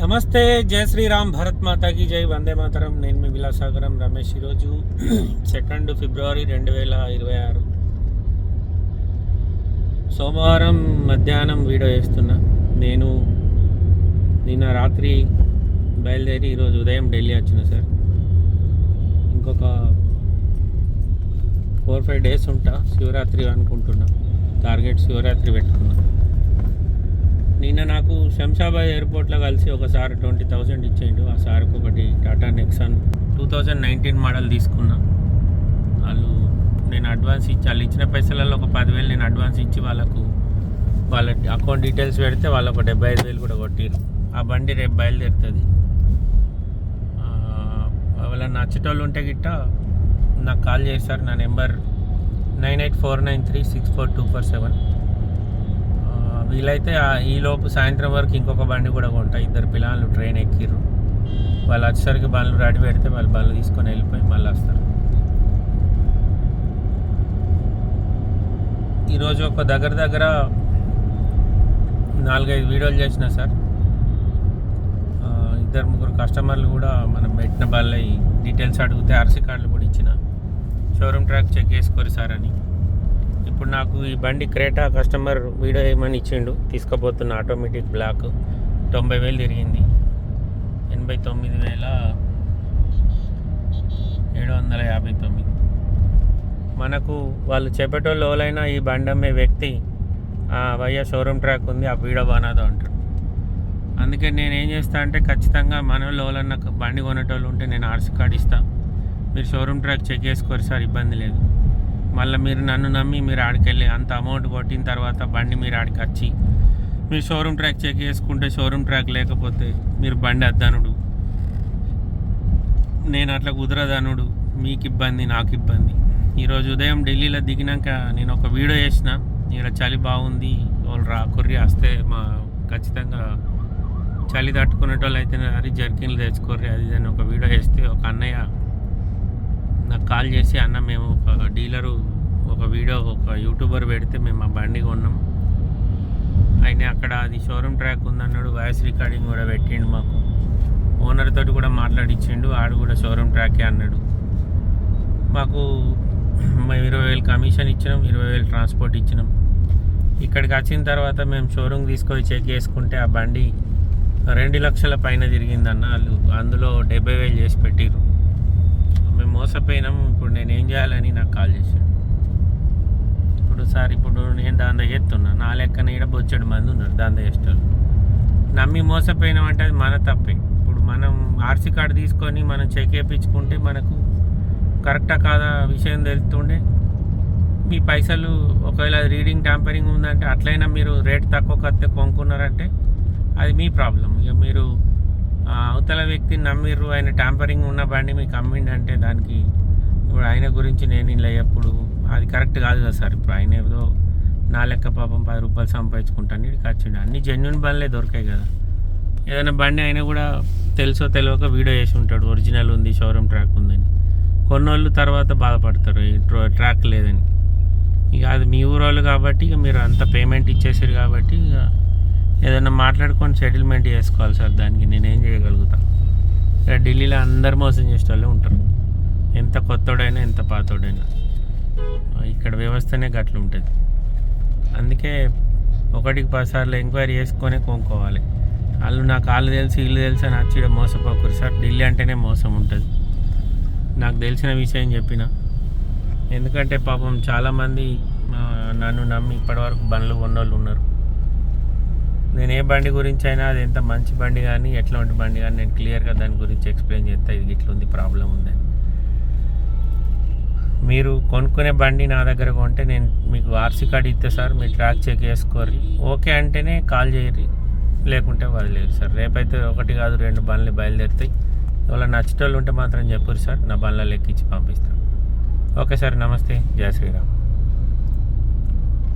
నమస్తే జయ శ్రీరామ్ భరత్ మాతాకి జై వందే మాతరం. నేను మీ విలాసాగరం రమేష్ ఈరోజు సెకండ్ ఫిబ్రవరి రెండు వేల ఇరవై ఆరు. సోమవారం మధ్యాహ్నం వీడియో వేస్తున్నా నేను నిన్న రాత్రి బయలుదేరి ఈరోజు ఉదయం ఢిల్లీ వచ్చిన సార్. ఇంకొక ఫోర్ ఫైవ్ డేస్ ఉంటా శివరాత్రి అనుకుంటున్నా. టార్గెట్ శివరాత్రి పెట్టుకున్నా. నిన్న నాకు శంషాబాద్ ఎయిర్పోర్ట్లో కలిసి ఒకసారి ట్వంటీ థౌజండ్ ఇచ్చేయండు. ఆ సార్కి ఒకటి Tata Nexon two thousand nineteen model తీసుకున్నా. వాళ్ళు నేను అడ్వాన్స్ ఇచ్చి వాళ్ళు ఇచ్చిన పైసలలో ఒక పదివేలు నేను అడ్వాన్స్ ఇచ్చి వాళ్ళకు వాళ్ళ అకౌంట్ డీటెయిల్స్ పెడితే వాళ్ళు ఒక డెబ్బై ఐదు వేలు కూడా కొట్టిరు ఆ బండి రేపు బయలుదేరుతుంది. వాళ్ళ నచ్చేటోళ్ళు ఉంటే గిట్ట నాకు కాల్ చేశారు నా number nine eight four nine three six four two four seven. వీలైతే ఈలోపు సాయంత్రం వరకు ఇంకొక బండి కూడా కొంటా. ఇద్దరు పిల్లలు ట్రైన్ ఎక్కిర్రు. వాళ్ళు వచ్చేసరికి బండ్లు రెడీ పెడితే వాళ్ళు బండ్లు తీసుకొని వెళ్ళిపోయి మళ్ళీ వస్తారు. ఈరోజు ఒక దగ్గర దగ్గర నాలుగైదు వీడియోలు చేసిన సార్. ఇద్దరు ముగ్గురు కస్టమర్లు కూడా మనం పెట్టిన బల్ల డీటెయిల్స్ అడిగితే ఆర్సీ కార్డులు కూడా ఇచ్చిన. షోరూమ్ ట్రాక్ చెక్ చేసుకోరు సార్ అని. ఇప్పుడు నాకు ఈ బండి క్రేటా కస్టమర్ వీడియో ఏమని ఇచ్చిండు తీసుకోబోతున్న ఆటోమేటిక్ బ్లాక్ తొంభై వేలు తిరిగింది. ఎనభై తొమ్మిది వేల ఏడు వందల యాభై తొమ్మిది. మనకు వాళ్ళు చెప్పేటోళ్ళు ఎవరైనా ఈ బండి అమ్మే వ్యక్తి "ఆ, షోరూమ్ ట్రాక్ ఉంది ఆ వీడియో బానాదో అంటాడు. అందుకే నేను ఏం చేస్తా అంటే ఖచ్చితంగా మన లోలన్న బండి కొనేటోళ్ళు ఉంటే నేను ఆర్సీ కార్డు ఇస్తాను మీరు షోరూమ్ ట్రాక్ చెక్ చేసుకోరు సార్ ఇబ్బంది లేదు. మళ్ళీ మీరు నన్ను నమ్మి మీరు ఆడికెళ్ళి అంత అమౌంట్ కొట్టిన తర్వాత బండి మీరు ఆడికి వచ్చి మీరు షోరూమ్ ట్రాక్ చెక్ చేసుకుంటే షోరూమ్ ట్రాక్ లేకపోతే మీరు బండి అద్దనుడు. నేను అట్లా కుదరదనుడు మీకు ఇబ్బంది నాకు ఇబ్బంది. ఈరోజు ఉదయం ఢిల్లీలో దిగినాక నేను ఒక వీడియో చేసిన ఇక్కడ చలి బాగుంది వాళ్ళు రా కొర్రి వస్తే మా ఖచ్చితంగా చలి తట్టుకునేటోళ్ళు అయితే అది జర్కిన్లు తెచ్చుకోర్రి అది అని ఒక వీడియో చేస్తే ఒక అన్నయ్య కాల్ చేసి అన్న మేము ఒక డీలరు ఒక వీడియో ఒక యూట్యూబర్ పెడితే మేము ఆ బండి కొన్నాం. ఆయన అక్కడ అది షోరూమ్ ట్రాక్ ఉందన్నాడు వాయిస్ రికార్డింగ్ కూడా పెట్టిండు మాకు. ఓనర్ తోటి కూడా మాట్లాడిచ్చిండు ఆడు కూడా షోరూమ్ ట్రాకే అన్నాడు. మాకు మేము ఇరవై వేలు కమిషన్ ఇచ్చినాం ఇరవై వేలు ట్రాన్స్పోర్ట్ ఇచ్చినాం. ఇక్కడికి వచ్చిన తర్వాత మేము షోరూమ్ తీసుకొని చెక్ చేసుకుంటే ఆ బండి రెండు లక్షల పైన తిరిగిందన్న వాళ్ళు అందులో డెబ్బై వేలు చేసి పెట్టిరు మేము మోసపోయినాము ఇప్పుడు నేను ఏం చేయాలని నాకు కాల్ చేశాడు. ఇప్పుడు సార్ ఇప్పుడు నేను దాందా చేస్తున్నా. నా లెక్కన ఈడ బొచ్చడు మంది ఉన్నారు దాందా చేస్తారు నమ్మి మోసపోయినామంటే అది మన తప్పే. ఇప్పుడు మనం ఆర్సీ కార్డు తీసుకొని మనం చెక్ చేయించుకుంటే మనకు కరెక్టా కాదా విషయం తెలుస్తుండే. మీ పైసలు ఒకవేళ అది రీడింగ్ ట్యాంపరింగ్ ఉందంటే అట్లయినా మీరు రేట్ తక్కువ కత్తే కొనుక్కున్నారంటే అది మీ ప్రాబ్లం ఇక మీరు అవతల వ్యక్తిని నమ్మిర్రు ఆయన ట్యాంపరింగ్ ఉన్న బండి మీకు అమ్మిండంటే దానికి ఇప్పుడు ఆయన గురించి నేను ఇలా ఎప్పుడు అది కరెక్ట్ కాదు కదా సార్ ఇప్పుడు ఆయన ఏదో నా లెక్క పాపం పది రూపాయలు సంపాదించుకుంటాను ఇక్కడికి వచ్చిండు. అన్ని జెన్యున్ బండ్లే దొరికాయి కదా. ఏదైనా బండి అయినా కూడా తెలుసో తెలియక వీడియో చేసి ఉంటాడు ఒరిజినల్ ఉంది షోరూమ్ ట్రాక్ ఉందని. కొన్నోళ్ళు తర్వాత బాధపడతారు ఈ ట్రాక్ లేదని. ఇక అది మీ ఊరోళ్ళు కాబట్టి ఇక మీరు అంత పేమెంట్ ఇచ్చేసారు కాబట్టి ఇక ఏదైనా మాట్లాడుకొని సెటిల్మెంట్ చేసుకోవాలి సార్ దానికి నేనేం చేయగలుగుతా? ఇక్కడ ఢిల్లీలో అందరు మోసం చేసే వాళ్ళే ఉంటారు. ఎంత కొత్తోడైనా ఎంత పాతోడైనా. ఇక్కడ వ్యవస్థనే గట్లు ఉంటుంది. అందుకే ఒకటికి పదిసార్లు ఎంక్వైరీ చేసుకొని కొనుక్కోవాలి వాళ్ళు నాకు వాళ్ళు తెలుసు వీళ్ళు తెలుసు అని వచ్చి మోసపోకరు సార్. ఢిల్లీ అంటేనే మోసం ఉంటుంది. నాకు తెలిసిన విషయం చెప్పిన. ఎందుకంటే పాపం చాలామంది నన్ను నమ్మి ఇప్పటివరకు బండ్లు కొన్నోళ్ళు ఉన్నారు. నేను ఏ బండి గురించి అయినా అది ఎంత మంచి బండి కానీ ఎట్లాంటి బండి కానీ నేను క్లియర్గా దాని గురించి ఎక్స్ప్లెయిన్ చేస్తా ఇది ఇట్లా ఉంది ప్రాబ్లం ఉందని మీరు కొనుక్కునే బండి నా దగ్గర కొంటే నేను మీకు ఆర్సీ కార్డు ఇస్తే సార్ మీరు ట్రాక్ చెక్ చేసుకోర్రి. ఓకే అంటేనే కాల్ చేయరు లేకుంటే వదిలేరు సార్. రేపైతే ఒకటి కాదు రెండు బండ్లు బయలుదేరుతాయి. ఎవరైనా నచ్చేటోళ్ళు ఉంటే మాత్రం చెప్పురు సార్ నా బండ్లలో ఎక్కించి పంపిస్తాను ఓకే సార్ నమస్తే. జయ శ్రీరామ్.